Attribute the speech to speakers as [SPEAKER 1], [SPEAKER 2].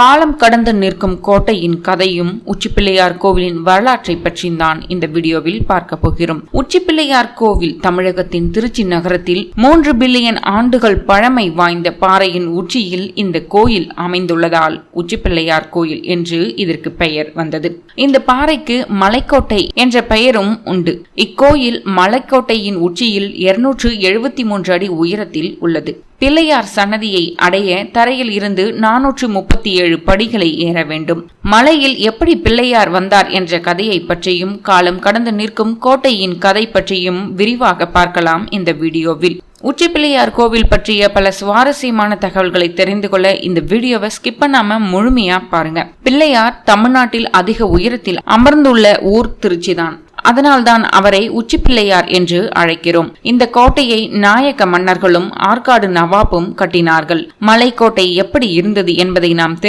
[SPEAKER 1] காலம் கடந்து நிற்கும் கோட்டையின் கதையும் உச்சிப்பிள்ளையார் கோவிலின் வரலாற்றை பற்றியும் இந்த வீடியோவில் பார்க்க போகிறோம். உச்சிப்பிள்ளையார் கோவில் தமிழகத்தின் திருச்சி நகரத்தில் மூன்று பில்லியன் ஆண்டுகள் பழமை வாய்ந்த பாறையின் உச்சியில் இந்த கோயில் அமைந்துள்ளதால் உச்சிப்பிள்ளையார் கோயில் என்று இதற்கு பெயர் வந்தது. இந்த பாறைக்கு மலைக்கோட்டை என்ற பெயரும் உண்டு. இக்கோயில் மலைக்கோட்டையின் உச்சியில் இருநூற்று எழுபத்தி மூன்று அடி உயரத்தில் உள்ளது. பிள்ளையார் சன்னதியை அடைய தரையில் இருந்து நானூற்று முப்பத்தி ஏழு ஏழு படிகளை ஏற வேண்டும். மலையில் எப்படி பிள்ளையார் வந்தார் என்ற கதையை பற்றியும் காலம் கடந்து நிற்கும் கோட்டையின் கதை பற்றியும் விரிவாக பார்க்கலாம் இந்த வீடியோவில். உச்சி பிள்ளையார் கோவில் பற்றிய பல சுவாரஸ்யமான தகவல்களை தெரிந்து கொள்ள இந்த வீடியோவை ஸ்கிப் பண்ணாம முழுமையா பாருங்க. பிள்ளையார் தமிழ்நாட்டில் அதிக உயரத்தில் அமர்ந்துள்ள ஊர் திருச்சிதான். அதனால்தான் அவரை உச்சிப்பிள்ளையார் என்று அழைக்கிறோம். இந்த கோட்டையை நாயக்க மன்னர்களும் ஆற்காடு நவாப்பும் கட்டினார்கள். மலைக்கோட்டை எப்படி இருந்தது என்பதை நாம் தெரிந்து